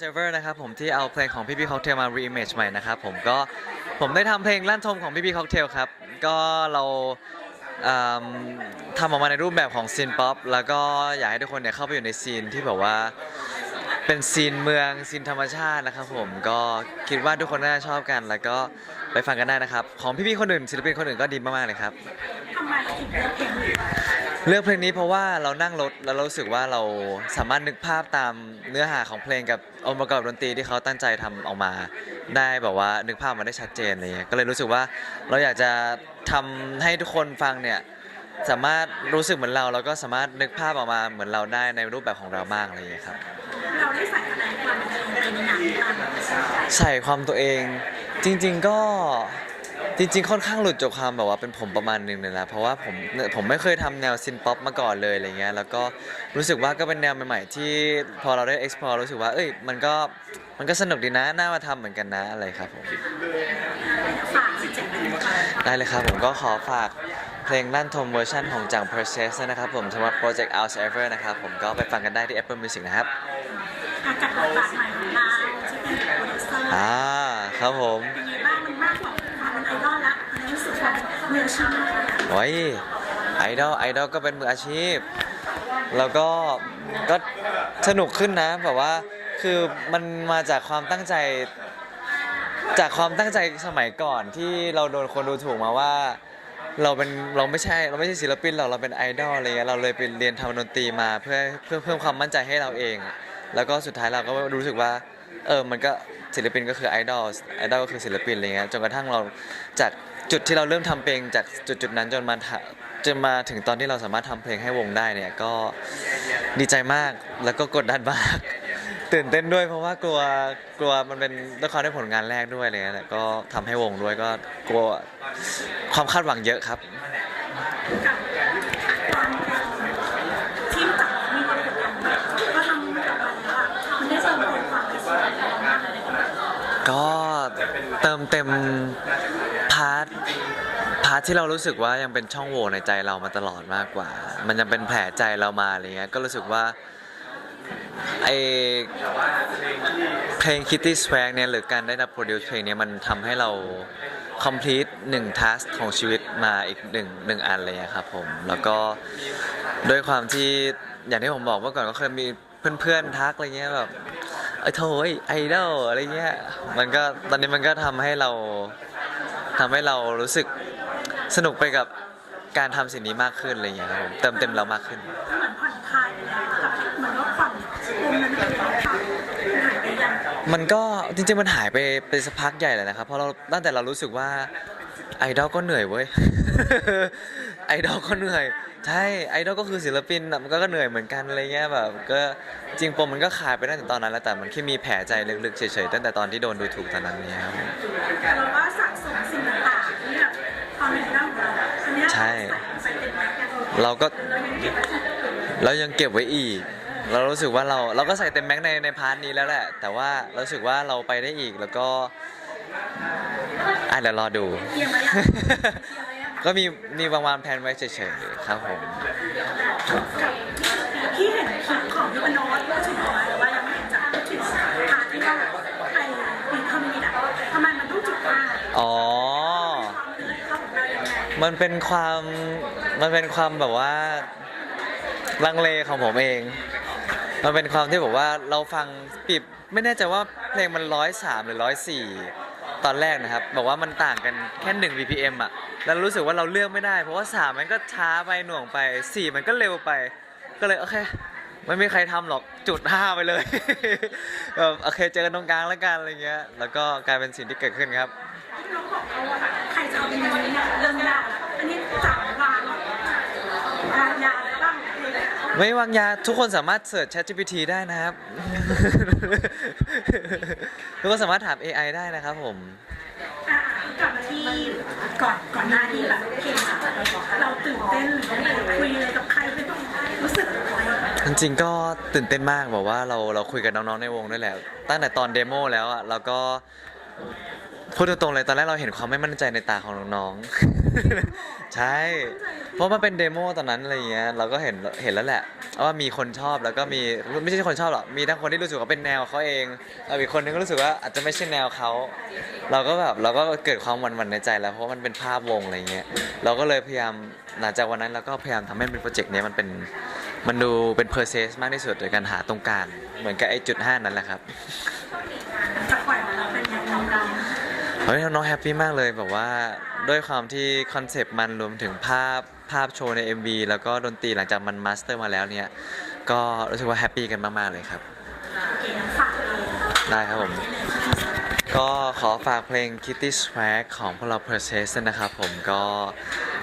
Observer นะครับผมที่เอาเพลงของพี่พี่ Cocktail มา reimage ใหม่นะครับผมก็ผมได้ทำเพลงลั่นทมของพี่พี่ Cocktail ครับ ก็เราอืมทำออกมาในรูปแบบของซีนป๊อปแล้วก็อยากให้ทุกคนเนี่ยเข้าไปอยู่ในซีนที่แบบว่าเป็นซีนเมืองซีนธรรมชาตินะครับผมก็คิดว่าทุกคนน่าจะชอบกัน แล้วก็ไปฟังกันได้นะครับ ของพี่ๆคนอื่นศิลปินคนอื่นก็ดีมากๆเลยครับ ทำไมถึงเลือกเพลงนี้ เลือกเพลงนี้เพราะว่าเรานั่งรถแล้วเรารู้สึกว่าเราสามารถนึกภาพตามเนื้อหาของเพลงกับองค์ประกอบดนตรีที่เขาตั้งใจทำออกมา ได้แบบว่านึกภาพมาได้ชัดเจนอะไรเงี้ยก็เลยรู้สึกว่าเราอยากจะทำให้ทุกคนฟังเนี่ยสามารถรู้สึกเหมือนเราแล้วก็สามารถนึกภาพออกมาเหมือนเราได้ในรูปแบบของเรามากอะไรอย่างเงี้ยครับเราได้ใส่อะไรความเป็นตัวเองในหนังบ้างใส่ความตัวเองจริง ๆก็ จริงๆ ค่อนข้างหลุดจากความแบบว่าเป็นผมประมาณหนึงเลยนะเพราะว่าผมผมไม่เคยทำแนวซินป๊อปมาก่อนเลยอะไรเงี้ยแล้วก็รู้สึกว่าก็เป็นแนวใหม่ๆ ที่พอเราได้ explore รู้สึกว่าเอ้ยมันก็มันก็สนุกดีนะน่ามาทำเหมือนกันนะอะไรครับผมฝากสิเจ็ดปีค่ะได้เลยครับผมก็ขอฝากเพลงลั่นทมเวอร์ชันของจัง Process นะครับผมสำหรับ Project Out Ever นะครับผมก็ไปฟังกันได้ที่ Apple Music นะครับอากับบทบาทใหม่ของเราที่เป็นโปรดิวเซอร์อ่าครับผม มืออาชีพโอ้ยไอดอลไอดอลก็เป็นมืออาชีพ แล้วก็ก็สนุกขึ้นนะแบบว่าคือมันมาจากความตั้งใจ จากความตั้งใจสมัยก่อนที่เราโดนคนดูถูกมาว่า เราเป็นเราไม่ใช่เราไม่ใช่ศิลปินหรอกเราเป็นไอดอลอะไรเงี้ยเราเลยไปเรียนทำดนตรีมาเพื่อเพื่อเพิ่มความมั่นใจให้เราเอง แล้วก็สุดท้ายเราก็รู้สึกว่าเออมันก็ศิลปินก็คือไอดอลไอดอลก็คือศิลปินอะไรเงี้ยจนกระทั่งเราจาก จุดที่เราเริ่มทำเพลงจากจุดจุดนั้นจนมาถะจนมาถึงตอนที่เราสามารถทำเพลงให้วงได้เนี่ยก็ดีใจมากแล้วก็กดดันมาก ตื่นเต้นด้วยเพราะว่ากลัวกลัวมันเป็นด้วยความได้ผลงานแรกด้วยอะไรเงี้ยแต่ก็ทำให้วงด้วยก็กลัวความคาดหวังเยอะครับกับความเป็นทีมจับมีความกดดันมากก็ทำมันออกมาแล้วอะมันได้เติมเต็มความเป็นศิลปินมากเลยนะคะก็เติมเต็มพาร์ทพาร์ทที่เรารู้สึกว่ายังเป็นช่องโหว่ในใจเรามาตลอดมากกว่า มันยังเป็นแผลใจเรามาอะไรเงี้ยก็รู้สึกว่าไอเพลง Kitty Swag เนี่ยหรือการได้รับโปรดิวซ์เพลงเนี้ยมันทำให้เรา complete หนึ่งทัสของชีวิตมาอีกหนึ่งหนึ่งอันเลยอะครับผม แล้วก็ด้วยความที่อย่างที่ผมบอกเมื่อก่อนก็เคยมีเพื่อนๆทักอะไรเงี้ยแบบไอ้โถยไอดอลอะไรเงี้ยมันก็ตอนนี้มันก็ทำให้เรา ทำให้เรารู้สึกสนุกไปกับการทำสิ่งนี้มากขึ้นอะไรเงี้ยครับผมเติมเต็มเรามากขึ้น เหมือนผ่อนคลายไปแล้วกับเหมือนว่าผ่อนปมนั้นเป็นความฝันหายไปยังมันก็จริงๆมันหายไปไปสักพักใหญ่เลยนะครับเพราะเราตั้งแต่เรารู้สึกว่าไอดอลก็เหนื่อยเว้ย ไอดอลก็เหนื่อย ใช่ไอดอลก็คือศิลปินน่ะมันก็เหนื่อยเหมือนกันอะไรเงี้ยแบบก็จริงปมมันก็คลายไปตั้งแต่ตอนนั้นแล้วแต่มันแค่มีแผลใจลึกๆเฉยๆตั้งแต่ตอนที่โดนดูถูกตอนนั้นเนี่ยครับผมเรา เราก็เรายังเก็บไว้อีกเรายังเก็บไว้อีก เรารู้สึกว่าเราเราก็ใส่เต็มแม็กซ์ในในพาร์ทนี้แล้วแหละ แต่ว่าเรารู้สึกว่าเราไปได้อีกแล้วก็อะเดี๋ยวรอดูเตรียมไว้ยังเตรียมไว้ยังก็มีมีบางวันแผนไว้เฉยๆครับผมกับที่เห็นคลิปของพี่ปนวัตพูดถึงเอาไว้แต่ว่ายังไม่เห็นจากพูดถึงพาร์ทที่ว่าไปปีคอมมิวนิสต์อะทำไมมันต้องจุดห้าอ๋อความเลือดเข้าของเรายังไงมันเป็นความ มันเป็นความแบบว่าลังเลของผมเอง มันเป็นความที่แบบว่าเราฟังปีบไม่แน่ใจว่าเพลงมันร้อยสามหรือร้อยสี่ตอนแรกนะครับ บอกว่ามันต่างกันแค่หนึ่ง BPM อะแล้วรู้สึกว่าเราเลือกไม่ได้ เพราะว่าสามมันก็ช้าไปหน่วงไปสี่มันก็เร็วไป ก็เลยโอเคไม่มีใครทำหรอกจุดห้าไปเลยแบบโอเคเจอกันตรงกลางแล้วกันอะไรเงี้ย แล้วก็กลายเป็นสิ่งที่เกิดขึ้นครับที่น้องบอกเขาว่าใครจะเอาเป็นอย่างนี้เนี่ยเริ่มยากอันนี้จับวาง วางยาอะไรบ้างเลยไม่วางยาทุกคนสามารถเสิร์ช ChatGPT ได้นะครับ ทุกคนสามารถถาม AI ได้นะครับผม อะกลับมาที่ก่อนก่อนหน้าที่แบบเพลงอะเราตื่นเต้นหรือว่าคุยอะไรกับใครไม่ต้องรู้สึกอะไรจริงๆก็ตื่นเต้นมากบอกว่าเราเราคุยกับน้องๆในวงด้วยแหละตั้งแต่ตอนเดโมแล้วอะเราก็ พูดตรงๆเลยตอนแรกเราเห็นความไม่มั่นใจในตาของน้องๆ ใช่ เพราะมันเป็นเดโมตอนนั้นอะไรเงี้ยเราก็เห็นเห็นแล้วแหละว่ามีคนชอบแล้วก็มีไม่ใช่คนชอบหรอกมีทั้งคนที่รู้สึกว่าเป็นแนวเขาเองแล้วอีกคนนึงก็รู้สึกว่าอาจจะไม่ใช่แนวเขาเราก็แบบเราก็เกิดความหวั่นๆในใจแล้วเพราะมันเป็นภาพวงอะไรเงี้ยเราก็เลยพยายามหลังจากวันนั้นเราก็พยายามทำให้เป็นโปรเจกต์นี้มันเป็นมันดูเป็นเพอร์เซสมากที่สุดโดยการหาตรงกลางเหมือนกับไอ้จุดห้านั้นแหละครับ จะปล่อยมาแล้วเป็นยังไงเรา เฮ้ยน้องแฮปปี้มากเลยแบบว่าด้วยความที่คอนเซปต์มันรวมถึงภาพภาพโชว์ใน MV แล้วก็ดนตรีหลังจากมันมาสเตอร์มาแล้วเนี่ย ก็รู้สึกว่าแฮปปี้กันมากๆเลยครับ ได้ครับผม ก็ขอฝากเพลง Kitty Swag ของพวกเรา p e r s e s นะครับผมก็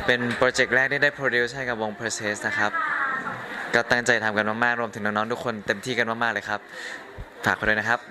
เป็นโปรเจกต์แรกที่ได้โปรดิวซ์ให้กับวง p e r s e s นะครับ ก็ตั้งใจทำกันมากๆ รวมถึงน้องๆ ทุกคนเต็มที่กันมากๆเลยครับ ฝากไปด้วยนะครับ